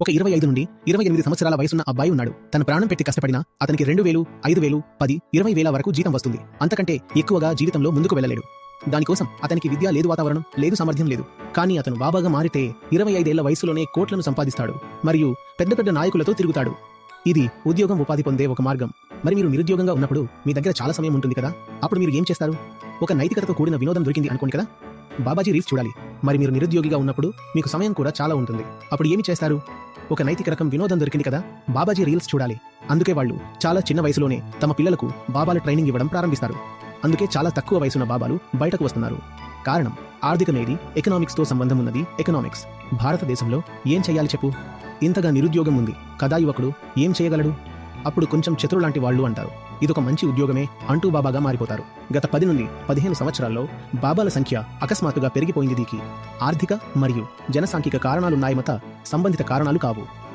ఒక ఇరవై ఐదు నుండి ఇరవై ఎనిమిది సంవత్సరాల వయసున్న అబ్బాయి ఉన్నాడు. తన ప్రాణం పెట్టి కష్టపడినా అతనికి రెండు వేలు ఐదు వేలు పది ఇరవై వేల వరకు జీతం వస్తుంది. అంతకంటే ఎక్కువగా జీవితంలో ముందుకు వెళ్ళలేడు. దానికోసం అతనికి విద్య లేదు వాతావరణం లేదు సామర్థ్యం లేదు. కానీ అతను బాబాగా మారితే ఇరవై ఐదేళ్ళ వయసులోనే కోట్లను సంపాదిస్తాడు మరియు పెద్ద పెద్ద నాయకులతో తిరుగుతాడు. ఇది ఉద్యోగం ఉపాధి పొందే ఒక మార్గం. మరి మీరు నిరుద్యోగంగా ఉన్నప్పుడు మీ దగ్గర చాలా సమయం ఉంటుంది కదా? అప్పుడు మీరు ఏం చేస్తారు? ఒక నైతికతతో కూడిన వినోదం దొరికింది అనుకోండి కదా? బాబాజీ రీల్స్ చూడాలి. మరి మీరు నిరుద్యోగిగా ఉన్నప్పుడు మీకు సమయం కూడా చాలా ఉంటుంది. అప్పుడు ఏమి చేస్తారు? ఒక నైతిక రకం వినోదం దొరికింది కదా బాబాజీ రీల్స్ చూడాలి. అందుకే వాళ్ళు చాలా చిన్న వయసులోనే తమ పిల్లలకు బాబాల ట్రైనింగ్ ఇవ్వడం ప్రారంభిస్తారు. అందుకే చాలా తక్కువ వయసున్న బాబాలు బయటకు వస్తున్నారు. కారణం ఆర్థికమేది ఎకనామిక్స్తో సంబంధం ఉన్నది ఎకనామిక్స్. భారతదేశంలో ఏం చేయాలి చెప్పు? ఇంతగా నిరుద్యోగం ఉంది. కదా యువకుడు ఏం చేయగలడు? అప్పుడు కొంచెం చతురు లాంటి వాళ్ళు అంటారు. ఇదొక మంచి ఉద్యోగమే అంటూ బాబాగా మారిపోతారు. గత పది నుండి పదిహేను సంవత్సరాల్లో బాబాల సంఖ్య అకస్మాత్తుగా పెరిగిపోయింది దీనికి. ఆర్థిక మరియు జనసాంఖ్యిక కారణాలున్నాయి మత సంబంధిత కారణాలు కావు.